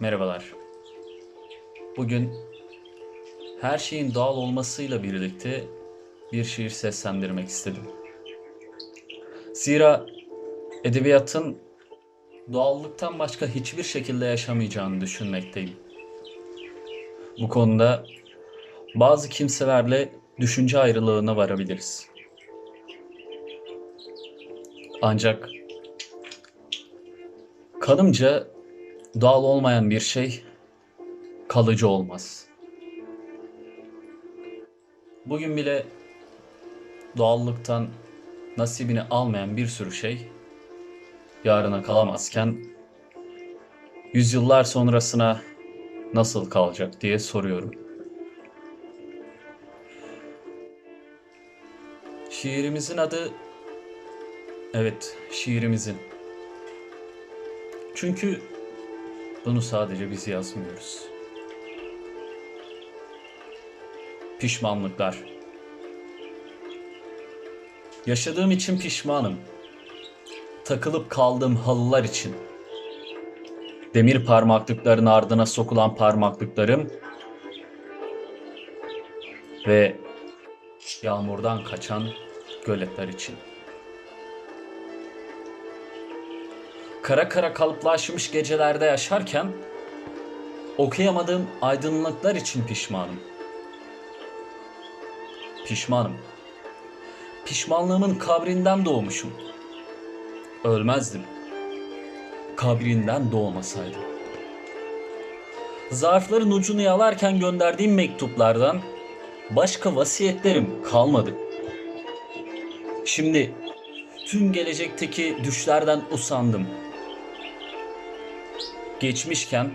Merhabalar. Bugün her şeyin doğal olmasıyla birlikte bir şiir seslendirmek istedim. Zira edebiyatın doğallıktan başka hiçbir şekilde yaşamayacağını düşünmekteyim. Bu konuda bazı kimselerle düşünce ayrılığına varabiliriz. Ancak kanımca doğal olmayan bir şey kalıcı olmaz. Bugün bile doğallıktan nasibini almayan bir sürü şey yarına kalamazken yüzyıllar sonrasına nasıl kalacak diye soruyorum. Şiirimizin adı evet şiirimizin. Çünkü bunu sadece biz yazmıyoruz. Pişmanlıklar. Yaşadığım için pişmanım. Takılıp kaldığım halılar için. Demir parmaklıkların ardına sokulan parmaklıklarım ve yağmurdan kaçan göletler için. Kara kara kalıplaşmış gecelerde yaşarken okuyamadığım aydınlıklar için pişmanım. Pişmanım. Pişmanlığımın kabrinden doğmuşum. Ölmezdim. Kabrinden doğmasaydım. Zarfların ucunu yalarken gönderdiğim mektuplardan başka vasiyetlerim kalmadı. Şimdi tüm gelecekteki düşlerden usandım. Geçmişken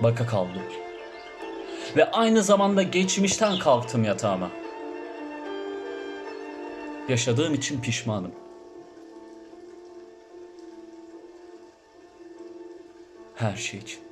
baka kaldım. Ve aynı zamanda geçmişten kalktım yatağıma. Yaşadığım için pişmanım. Her şey için.